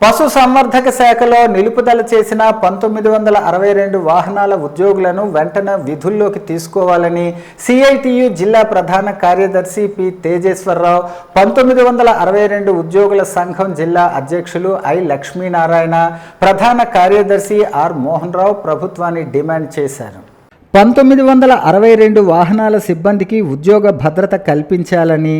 పశు సంవర్ధక శాఖలో నిలుపుదల చేసిన పంతొమ్మిది వందల అరవై రెండు వాహనాల ఉద్యోగులను వెంటనే విధుల్లోకి తీసుకోవాలని సిఐటియు జిల్లా ప్రధాన కార్యదర్శి పి తేజేశ్వరరావు పంతొమ్మిది వందల అరవై రెండు ఉద్యోగుల సంఘం జిల్లా అధ్యక్షులు ఐ లక్ష్మీనారాయణ ప్రధాన కార్యదర్శి ఆర్ మోహన్ రావు ప్రభుత్వాన్ని డిమాండ్ చేశారు. పంతొమ్మిది వందల అరవై రెండు వాహనాల సిబ్బందికి ఉద్యోగ భద్రత కల్పించాలని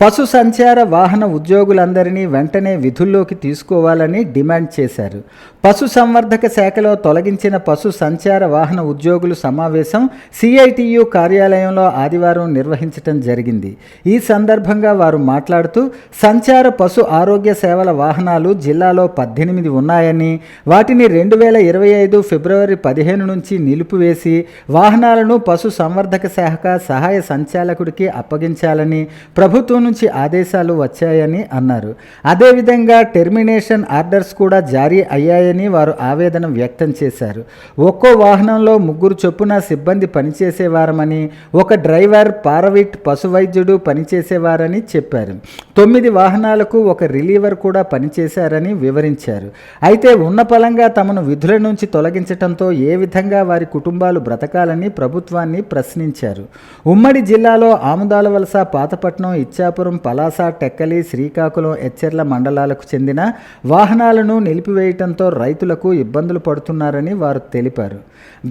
పశు సంచార వాహన ఉద్యోగులందరినీ వెంటనే విధుల్లోకి తీసుకోవాలని డిమాండ్ చేశారు. పశు సంవర్ధక శాఖలో తొలగించిన పశు సంచార వాహన ఉద్యోగులు సమావేశం సిఐటియు కార్యాలయంలో ఆదివారం నిర్వహించడం జరిగింది. ఈ సందర్భంగా వారు మాట్లాడుతూ సంచార పశు ఆరోగ్య సేవల వాహనాలు జిల్లాలో పద్దెనిమిది ఉన్నాయని వాటిని రెండు వేల ఇరవై ఐదు ఫిబ్రవరి పదిహేను నుంచి నిలిపివేసి వాహనాలను పశు సంవర్ధక శాఖ సహాయ సంచాలకుడికి అప్పగించాలని ప్రభుత్వం నుంచి ఆదేశాలు వచ్చాయని అన్నారు. అదేవిధంగా టెర్మినేషన్ ఆర్డర్స్ కూడా జారీ అయ్యాయని వారు ఆవేదన వ్యక్తం చేశారు. ఒక్కో వాహనంలో ముగ్గురు చొప్పున సిబ్బంది పనిచేసేవారమని ఒక డ్రైవర్ పారవిట్ పశు వైద్యుడు పనిచేసేవారని చెప్పారు. తొమ్మిది వాహనాలకు ఒక రిలీవర్ కూడా పనిచేశారని వివరించారు. అయితే ఉన్న పలంగా తమను విధుల నుంచి తొలగించడంతో ఏ విధంగా వారి కుటుంబాలు బ్రతకాలని ప్రభుత్వాన్ని ప్రశ్నించారు. ఉమ్మడి జిల్లాలో ఆముదాల వలస పాతపట్నం ఇచ్చాపురం పలాస టెక్కలి శ్రీకాకుళం ఎచ్చెర్ల మండలాలకు చెందిన వాహనాలను నిలిపివేయటంతో రైతులకు ఇబ్బందులు పడుతున్నారని వారు తెలిపారు.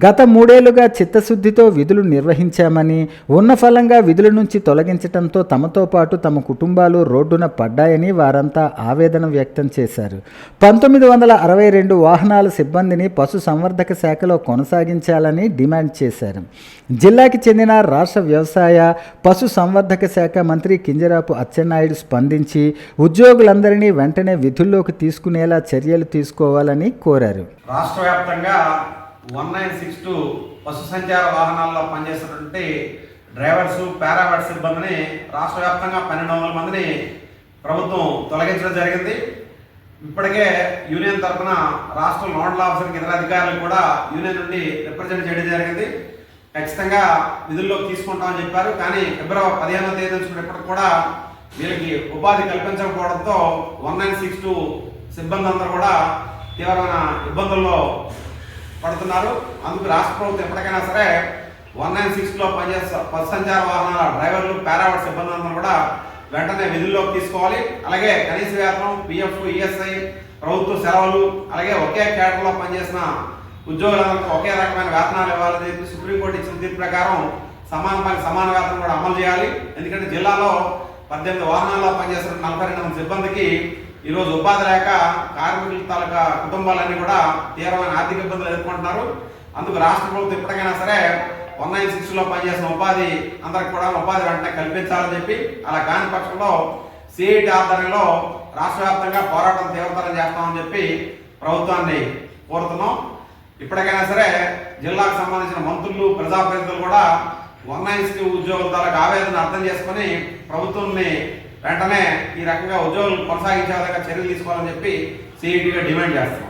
గత మూడేళ్ళుగా చిత్తశుద్ధితో విధులు నిర్వహించామని ఉన్న ఫలంగా విధుల నుంచి తొలగించటంతో తమతో పాటు తమ కుటుంబాలు రోడ్డున పడ్డాయని వారంతా ఆవేదన వ్యక్తం చేశారు. పంతొమ్మిది వందల అరవై రెండు వాహనాల సిబ్బందిని పశు సంవర్ధక శాఖలో కొనసాగించాలని డిమాండ్ చేశారు. జిల్లాకి చెందిన రాష్ట్ర వ్యవసాయ పశు సంవర్ధక శాఖ మంత్రి కింజరాపు అచ్చెన్నాయుడు స్పందించి ఉద్యోగులందరినీ వెంటనే విధుల్లోకి తీసుకునేలా చర్యలు తీసుకోవాలని కోరారు. రాష్ట్ర వ్యాప్తంగా వన్ నైన్ సిక్స్ టూ పశు సంచార వాహనాల్లో పనిచేస్తున్నటువంటి డ్రైవర్స్ పారావెట్ సిబ్బందిని రాష్ట్ర వ్యాప్తంగా పన్నెండు వందల మందిని ప్రభుత్వం తొలగించడం జరిగింది. ఇప్పటికే యూనియన్ తరఫున రాష్ట్ర నోడల్ ఆఫీసర్కి ఇతర అధికారులు కూడా యూనియన్ నుండి రిప్రజెంట్ చేయడం జరిగింది. ఖచ్చితంగా విధుల్లోకి తీసుకుంటామని చెప్పారు. కానీ ఫిబ్రవరి పదిహేనవ తేదీ నుంచి కూడా వీళ్ళకి ఉపాధి కల్పించకపోవడంతో వన్ నైన్ సిక్స్ టూ సిబ్బంది అందరూ కూడా తీవ్రమైన ఇబ్బందుల్లో పడుతున్నారు. అందుకు రాష్ట్ర ప్రభుత్వం ఎప్పటికైనా సరే వన్ నైన్ సిక్స్లో పనిచేస్తా బస్ సంచార వాహనాల డ్రైవర్లు పారావర్ సిబ్బంది అందరూ కూడా వెంటనే విధుల్లోకి తీసుకోవాలి. అలాగే కనీస వేతనం పిఎఫ్ ఈఎస్ఐ ప్రభుత్వ సెలవులు అలాగే ఒకే కేటర్లో పనిచేసిన ఉద్యోగులందరికీ ఒకే రకమైన వేతనాలు ఇవ్వాలని చెప్పి సుప్రీంకోర్టు ఇచ్చిన తీర్పు ప్రకారం సమాన పని సమాన వేతనం కూడా అమలు చేయాలి. ఎందుకంటే జిల్లాలో పద్దెనిమిది వాహనాల్లో పనిచేస్తున్న నలభై రెండు మంది సిబ్బందికి ఈరోజు ఉపాధి లేక కార్మికుల తాలూకా కుటుంబాలన్నీ కూడా తీవ్రమైన ఆర్థిక ఇబ్బందులు ఎదుర్కొంటున్నారు. అందుకు రాష్ట్ర ప్రభుత్వం ఇప్పటికైనా సరే వన్ నైన్ సిక్స్లో పనిచేసిన ఉపాధి అందరికి కూడా ఉపాధి వెంటనే కల్పించాలని చెప్పి అలా కాని పక్షంలో సిఐటి ఆధ్వర్యంలో రాష్ట్ర వ్యాప్తంగా పోరాటం తీవ్రతరం చేస్తామని చెప్పి ప్రభుత్వాన్ని కోరుతున్నాం. ఇప్పటికైనా సరే జిల్లాకు సంబంధించిన మంత్రులు ప్రజాప్రతినిధులు కూడా వన్ నైన్ ఉద్యోగుల ద్వారా ఆవేదన అర్థం చేసుకొని ప్రభుత్వాన్ని వెంటనే ఈ రకంగా ఉద్యోగులు కొనసాగించే విధంగా చర్యలు తీసుకోవాలని చెప్పి సిఐటిగా డిమాండ్ చేస్తున్నాం.